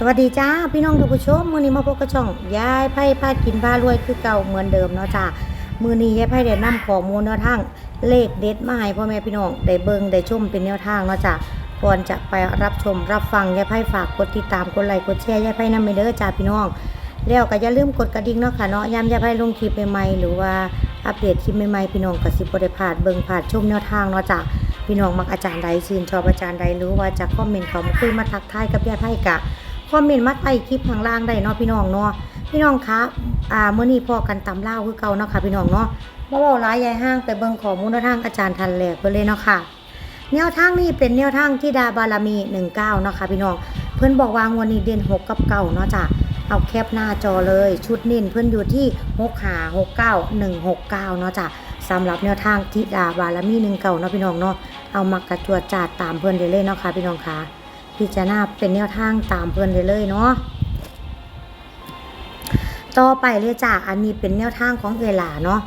สวัสดีจ้าพี่น้องทุกผู้ชมมือนี้มาพบกับช่องยายไพ่พากินพารวยคือเก่าเหมือนเดิมเนาะจ้ามือนี้ยายไพ่ได้นำข้อมูลแนวทางเลขเด็ดมาให้พ่อแม่พี่น้องได้เบิ่งได้ชมเป็นแนวทางเนาะจ้าก่อนจะไปรับชมรับฟังยายไพ่ฝากกดติดตามกดไลค์กดแชร์ยายไพ่นำไปเด้อจ้าพี่น้อง แล้วก็อย่าลืมกดกระดิ่งเนาะค่ะเนาะยามยายไพ่ลงคลิปใหม่ๆหรือว่าอัปเดตคลิปใหม่ๆพี่น้องก็สิบ่ได้พาดเบิ่งพลาดชมแนวทางเนาะจ้าพี่น้องมักอาจารย์ใดชื่นชอบอาจารย์ใดหรือว่าจะคอมเมนต์เขามาคุยมาทักทายกับยายไพ่กะ คอมเมนต์มาใต้คลิปข้างล่างได้เนาะพี่น้องเนาะพี่น้องคะอ่าเมื่อนี้พอกันตำเล่าคือเก่าเนาะค่ะพี่น้องเนาะบ่เว้าหลายยายห้างไปเบิ่งข้อมูลแนวทางอาจารย์ทันแหลกไปเลยเนาะค่ะแนวทางนี้เป็นแนวทางที่ดาบารมี19เนาะค่ะพี่น้องเพื่อนบอกว่างวันนี้เด่น6กับเก่าเนาะจ้ะเอาแคปหน้าจอเลย ชุดนิ่นเพื่อนอยู่ที่6หา69 169เนาะจ้ะสำหรับแนวทางที่ดาบารมี19เก้าเนาะพี่น้องเนาะเอามากระจวดจาดตามเพื่อนเลยเนาะค่ะพี่น้องค่ะ พิจารณาเป็นแนวทางตามเพื่อนได้เลยเนาะต่อไปเลยจ้ะอันนี้เป็นแนวทางของเอลาเนาะ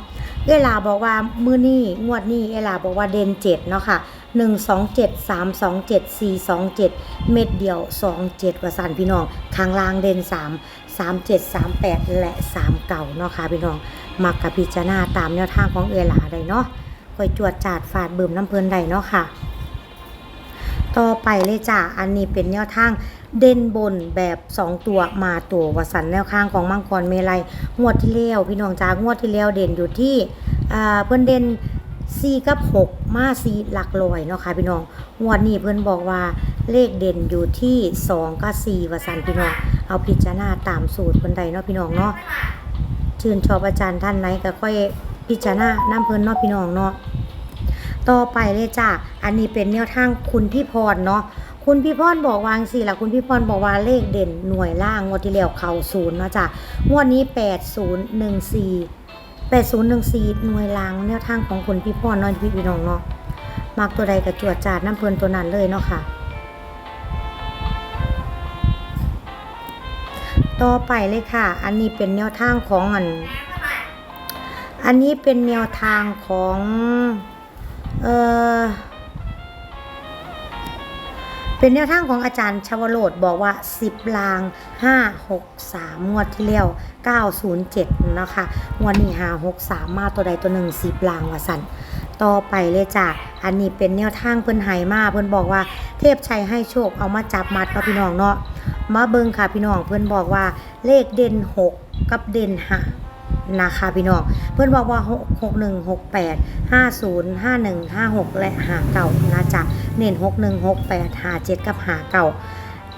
เอลาบอกว่ามือนี้งวดนี้เอลาบอกว่าเดนเจ็ดเนาะค่ะหนึ่งสองเจ็ดสามสองเจ็ดสี่สองเจ็ดเม็ดเดียวสองเจ็ดว่าสันพี่น้องข้างล่างเดนสามสามเจ็ดสามแปดและสามเก่าเนาะค่ะพี่น้องมักกับพิจารณาตามแนวทางของเอลาได้เนาะคอยจวดจาดฝาดเบิ่มน้ำเพลินได้เนาะค่ะ ต่อไปเลยจ้ะ อันนี้เป็นแนวทางเด่นบนแบบ 2 ตัวมาตัววสันแนวข้างของมังกรเมลัยงวดที่แล้วพี่น้องจ้างวดที่แล้วเด่นอยู่ที่อ่าเพื่อนเด่น4กับ6มา4หลักลอยเนาะค่ะพี่น้องงวดนี้เพื่อนบอกว่าเลขเด่นอยู่ที่2กับ4วสันพี่น้องเอาพิจารณาตามสูตรเพื่อนใดเนาะพี่น้องเนาะชื่นชอบอาจารย์ท่านไหนก็ค่อยพิจารณาน้ำเพิ่นเนาะพี่น้องเนาะ ต่อไปเลยจ้ะ อันนี้เป็นแนวทางคุณพี่พรเนาะ คุณพี่พรบอกวางสิละคุณพี่พรบอกว่าเลขเด่นหน่วยล่างงวดที่แล้วเข่าศูนย์เนาะจ้ะ งวดนี้8014 8014หนึ่งสี่แปดศูนย์หนึ่งสี่หน่วยล่างแนวทางของคุณพี่พรเนาะพี่พี่น้องเนาะมักตัวใดกับจวดจาดน้ำเพลินตัวนั้นเลยเนาะค่ะ ต่อไปเลยค่ะ อันนี้เป็นแนวทางของอัน อันนี้เป็นแนวทางของ เออเป็นแนวทางของอาจารย์ชวโรดบอกว่า 10 ลาง 5 6 3 งวดที่แล้ว907 นะคะงวดนี้5 6 3 มาตัวใดตัวหนึ่ง10 ลางว่าสันต่อไปเลยจ้ะ อันนี้เป็นแนวทางเพิ่นไหมาเพิ่นบอกว่าเทพชัยให้โชคเอามาจับมัดเนาะพี่น้องเนาะมาเบิงค่ะพี่น้องเพิ่นบอกว่าเลขเด่น 6 กับเด่น5 นะคะพี่น้องเพื่อนบอกว่า 6 6 1 6 8 5 0 5 1 5 6 และหาเก่านะจ๊ะเน้น6 1 6 8หา7กับหาเก่า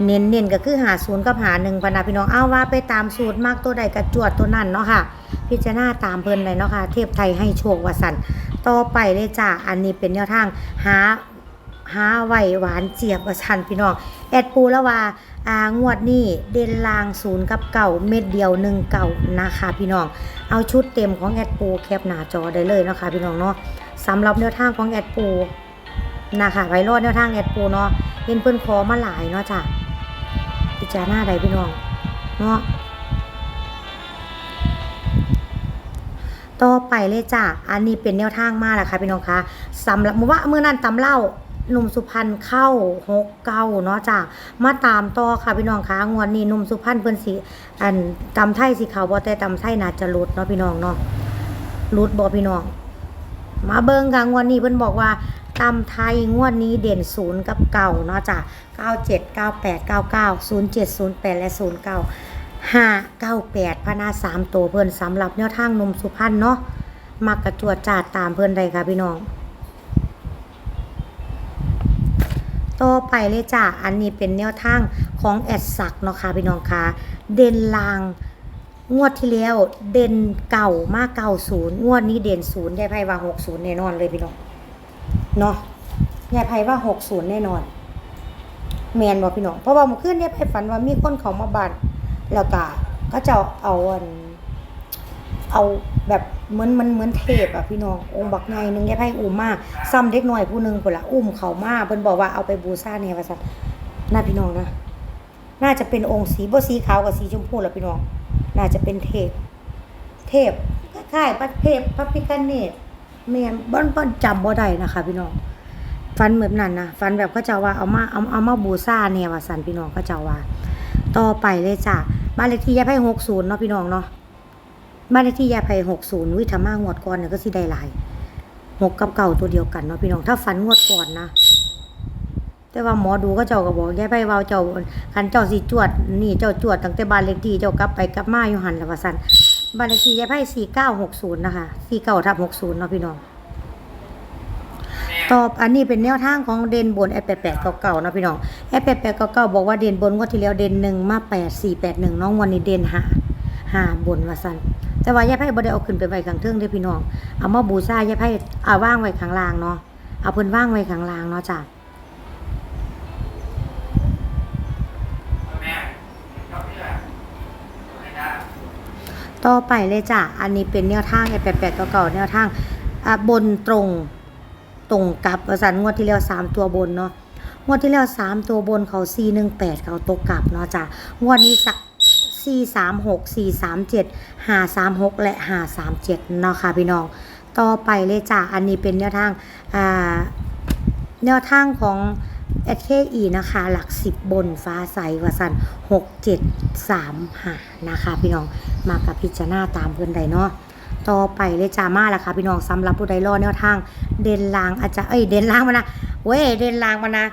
เน้นเน้นก็คือหาศูนย์กับหาหนึ่งพนาพี่น้องเอาว่าไปตามสูตรมากตัวใดกระจวดตัวนั้นเนาะค่ะ พิจารณาตามเพิ่นเลยเนาะค่ะ เทพไทยให้โชควสันต่อไปเลยจ้ะอันนี้เป็นแนวทางหา หาไหวหวานเจียบวาสันพี่น้องแอดปูล้วว่าอ่างวดนี้เด่นลางศูนย์กับเก่าเม็ดเดียวหนึ่งเก่านะคะพี่น้อง เอาชุดเต็มของแอดปูแคปหน้าจอได้เลยนะคะพี่น้องเนาะสำหรับแนวทางของแอดปูนะคะไวรอดแนวทางแอดปูเนาะเห็นเพิ่อนขอมาหลายเนาะจ้ะพิจารณาใดพี่น้องเนาะต่อไปเลยจ้ะ อันนี้เป็นแนวทางมากแหละค่ะพี่น้องคะสำหรับเมื่อว่าเมื่อนั้นตำเล่า หนุ่มสุพรรณเข้าหกเก้าเนาะจ้ะมาตามต่อค่ะพี่น้องคะงวดนี้หนุ่มสุพรรณเพิ่นสิอันตำไทยสิเขาบ่แต่ตำไทยน่าจะหลุดเนาะพี่น้องเนาะรุดบอพี่น้อง มาเบิ่งค่ะงวดนี้เพิ่นบอกว่าตำไทยงวดนี้เด่นศูนย์กับเก่าเนาะจ้ะ97 98 99 07 08แปดและ09 598พนาสามตัวเพิ่นสำหรับแนวทางนมสุพรรณเนาะมักกระจวดจาดตามเพิ่นได้ค่ะพี่น้อง ต่อไปเลยจ้ะอันนี้เป็นแนวทางของแอดสักเนาะค่ะพี่น้องค่ะเด่นลางงวดที่แล้วเด่นเก่ามากเก่าศูนย์งวดนี้เด่นศูนย์ยายไพ่ว่าหกศูนย์แน่นอนเลยพี่น้องเนาะยายไพ่ว่าหกศูนย์แน่นอนแมนบอกพี่น้องเพราะว่าเมื่อคืนยายไพ่ฝันว่ามีคนเขามาบ้านแล้วก็ก็จะเอาอันเอา แบบเหมือนมันเหมือนเทพอะพี่น้ององค์บักไงหนึงยายไพ่อุ้มมาซ้ำเด็กหน้อยผู้หนึ่งพุ่นละอุ้มเขามาเพิ่นบอกว่าเอาไปบูชาเนี่ยว่าซั่นน่าพี่น้องนะน่าจะเป็นองค์สีบ่สีขาวกับสีชมพูละพี่น้อง น่าจะเป็นเทพ เทพคล้ายๆพระเทพพระพิฆเนศแม่นบ่บ่จำบ่ได้นะคะ พี่น้องฟันแบบนั้นนะฟันแบบเขาเจ้าว่าเอามาเอาเอามาบูชาเนี่ยว่าสันพี่น้องเขาเจ้าว่า ต่อไปเลยจ้ะบ้านเลขที่ยายไพ่หกศูนย์เนาะพี่น้องเนาะ บ้านเลขที่ยายไพ่หกศูนย์วิธามางวดก่อนเนี่ยก็สิได้หลายหกกับเก่าตัวเดียวกันเนาะพี่น้องถ้าฝันงวดก่อนนะแต่ว่าหมอดูก็เจ้าก็บอกยายไพ่เว้าเจ้าคันเจ้าสิจวด นี่เจ้าจวดตั้งแต่บ้านเลขที่เจ้ากลับไปกลับมาอยู่หันล้วว่าซั่นบ้านเลขที่ยายไพ่สี่เก้าหกศูนย์นะคะสี่เก้าทับหกศูนย์เนาะพี่น้องตอบอันนี้เป็นแนวทางของเด่นบนแอปแปดแปดเก่าๆเนาะพี่น้องแอปแปดแปดเก่าๆบอกว่าเด่นบนงวดที่แล้วเด่นหนึ่งมาแปดสี่แปดหนึ่งน้องวันนี้เด่นห้าห้าบนว่าสั่น แต่ว่ายายไพ่บ่ได้เอาขึ้นไปไว้ข้างเทิงเด้อพี่น้อง เอามาบูชายายไพ่เอาว่างไว้ข้างล่างเนาะ เอาเพิ่นว่างไว้ข้างล่างเนาะจ้ะต่อไปเลยจ้ะ อันนี้เป็นแนวทางแอปแปดแปดเก่าๆแนวทางอะบนตรงตรงกับสันงวดที่แล้วสามตัวบนเนาะ งวดที่แล้วสามตัวบนเขาสี่หนึ่งแปดเขาตกกลับเนาะจ้ะ งวดนี้สัก สี่สามหกสี่สามเจ็ดห้าสามหกและห้าสามเนาะค่ะพี่น้อง ต่อไปเลยจ้ะอันนี้เป็นแนวทางอ่าแนวทางของ SKE นะคะ หลักสิบบนฟ้าใสวสันหกเจ็ดสามหานะคะ พี่น้องมากับพิจารณาตามเพื่อนใดเนาะต่อไปเลยจ้ามาล้วค่ะพี่น้องสำหรับผู้ใดรอแนวทาง เด่นลางอาจจะเอ้ยเด่นลางมานะเว้ยเด่นลางมานะ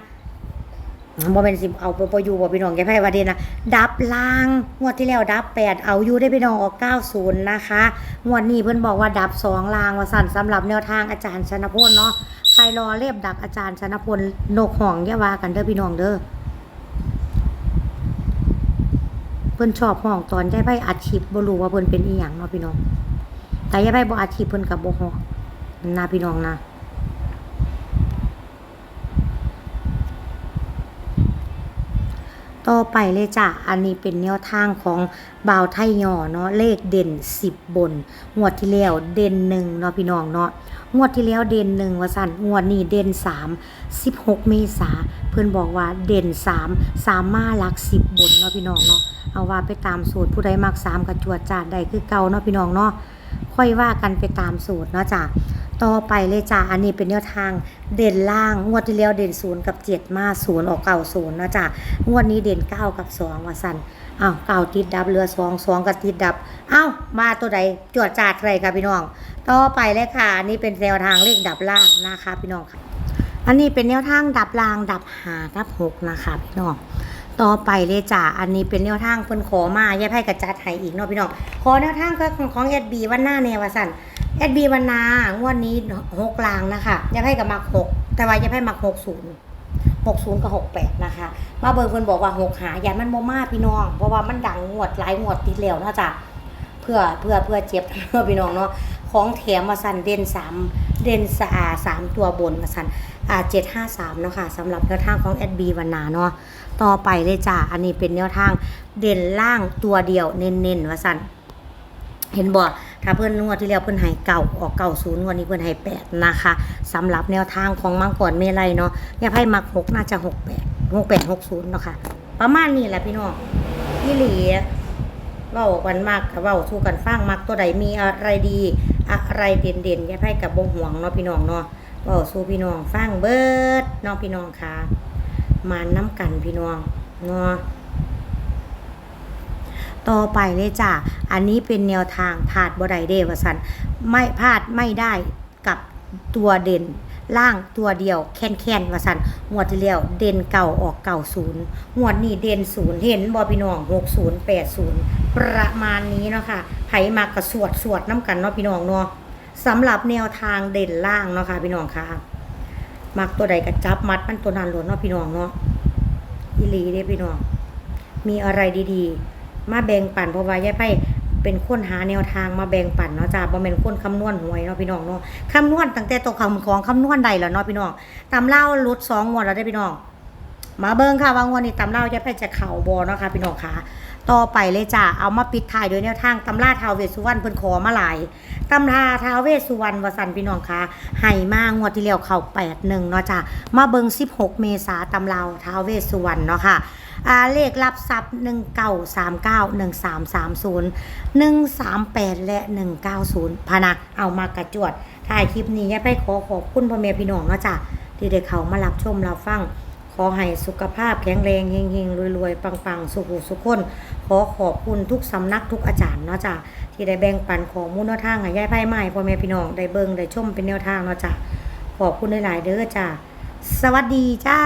บ่เป็นสิเอาบ่บ่อยู่บ่พี่น้องแกไพ่ว่าเด่นะดับล่างงวดที่แล้วดับแปดเอาอยู่ได้พี่น้องออก90นย์นะคะงวดนี้เพิ่อนบอกว่าดับสองล่างว่าสั่นสำหรับแนวทางอาจารย์ชนพลเนาะใครรอเรียบดักอาจารย์ชนพลนกห่องอย่ว่ากันเด้อพี่น้องเด้อเพิ่อนชอบห้องตอนยายไพ่อัดคลิบ่รู้ว่าเพิ่อนเป็นอีหยังเนาะพี่น้อง แต่ยายไพ่บ่อัดคลิปเพิ่นก็บ่ฮ้องนะพี่น้องนะ ต่อไปเลยจ้ะ อันนี้เป็นแนวทางของบ่าวไทยย่อเนาะ เลขเด่น 10 บน งวดที่แล้วเด่นหนึ่งเนาะพี่น้องเนาะ งวดที่แล้วเด่นหนึ่งว่าสั่นงวดนี้เด่น 3 16 เมษา เพื่อนบอกว่าเด่น 3 3 มาหลัก 10 บนเนาะพี่น้องเนาะ เอาว่าไปตามสูตรผู้ใดมัก3กระจวดจาดได้คือเก่าเนาะพี่น้องเนาะ ค่อยว่ากันไปตามสูตรเนาะจ้ะ ต่อไปเลยจ้ะอันนี้เป็นแนวทางเด่นล่าง งวดที่แล้วเด่นศูนย์กับเจ็ดมาศูนย์ออกเก่าศูนย์นะจ้ะงวดนี้เด่นเก้ากับสองว่าสันอ้าวเก้าติดดับเรือสองสองกับติดดับอ้าวมาตัวใดจวดจาดไรค่ะพี่น้อง ต่อไปเลยค่ะ อันนี้เป็นแนวทางเลขดับล่างนะคะพี่น้องค่ะ อันนี้เป็นแนวทางดับรางดับหาดับหกนะคะพี่น้องต่อไปเลยจ้ะอันนี้เป็นแนวทางเพิ่นขอมาแยกให้กระจัดให้อีกเนาะพี่น้อง ขอแนวทางก็ของของเอดบีวันหน้าแนววสัน เอดบีวันนางวดนี้หกลางนะคะแยกให้กับมักหกแต่ว่าแยกให้มักหกศูนย์หกศูนย์กับหกแปดนะคะ มาเบิร์เพิ่นบอกว่าหกหายันมันโมมาพี่น้อง เพราะว่ามันดังงวดหลายงวดติดแล้วนะจ้ะเพื่อเพื่อเพื่อเจ็บเพื่อพี่น้องเนาะของแถมมาสันเด่นสามเด่นสะอาสามตัวบนมาสันอ่าเจ็ดห้าสามเนาะค่ะสำหรับแนวทางของแอดบีวันนาเนาะต่อไปเลยจ้ะอันนี้เป็นแนวทางเด่นล่างตัวเดียวเน้นๆว่าสันเห็นบ่ ถ้าเพื่อนงวดที่แล้วเพื่อนให้เก่าออกเก่าศูนย์วดนี้เพื่อนให้แปดนะคะสำหรับแนวทางของมังกรเมลัยเนาะอย่าให้มักหกน่าจะหกแปดหกแปดหกศูนย์เนาะค่ะ ประมาณนี้แหละพี่น้องยี่หลีเว้ากันมากกับเว้าสู้กันฟังมักตัวใดมีอะไรดี อะไรเด่นเด่นๆอย่าให้กับบงห่วงเนาะพี่น้องเนาะเว้าสู้พี่น้องฟังเบิดเนาะพี่น้องค่ะมาน้ำกันพี่น้องเนาะ ต่อไปเลยจ้ะอันนี้เป็นแนวทางพลาดบ่ได้เดวสันไม่พลาดไม่ได้กับตัวเด่นล่างตัวเดียวแค่นแค่นวาสันงวดที่แล้วเด่นเก่าออกเก่าศูนย์งวดนี้เด่นศูนย์เห็นบอพี่น้องหกศูนย์แปดศูนย์ประมาณนี้เนาะค่ะไผมากระสวดสวดน้ำกันเนาะพี่น้องเนาะสำหรับแนวทางเด่นล่างเนาะค่ะพี่น้องค่ะมักตัวใดก็จับมัดมันตัวนั้นหลวนเนาะพี่น้องเนาะอีลีเด้พี่น้องมีอะไรดีๆ มาแบ่งปันเพราะว่ายายไพ่เป็นคนหาแนวทางมาแบ่งปันเนาะจ้าบ่แม่นคนคำนวณหวยเนาะพี่น้องเนาะคำนวณตั้งแต่ตัวคำของคำนวณใดแล้วเนาะพี่น้องตำเล่าลุดสองงวดแล้วได้พี่น้อง มาเบิ่งค่ะว่างวดนี้ตำเล่ายายไพ่จะเข่าบ่เนาะค่ะพี่น้องค่ะต่อไปเลยจ้าเอามาปิดท้ายโดยแนวทางตำราท้าวเวสุวรรณเพิ่นขอมาหลายตำราท้าวเวสุวรรณวสันพี่น้องคะให้มางวดที่แล้วเข้า81เนาะจ้ามาเบิ่ง16เมษาตำราวท้าวเวสสุวรรณเนาะค่ะ อ่าเลขรับทรัพย์หนึ่งเก้าสามเก้าหนึ่งสามสามศูนย์หนึ่งสามแปดและหนึ่งเก้าศูนย์พะนะเอามากระจวดถ่ายคลิปนี้ยายไปขอขอบคุณพ่อแม่พี่น้องเนาะจ้ะที่ได้เขามารับชมรับฟังขอให้สุขภาพแข็งแรงเฮงๆรวยๆปังๆ สุขุสุขคน ขอขอบคุณทุกสำนักทุกอาจารย์เนาะจ้ะที่ได้แบ่งปันของมูลนทางให้ยายไพ่ใหม่พ่อแม่พี่น้องได้เบิ่งได้ชมเป็นแนวทางเนาะจ้ะขอบคุณหลายๆเด้อจ้ะสวัสดีจ้า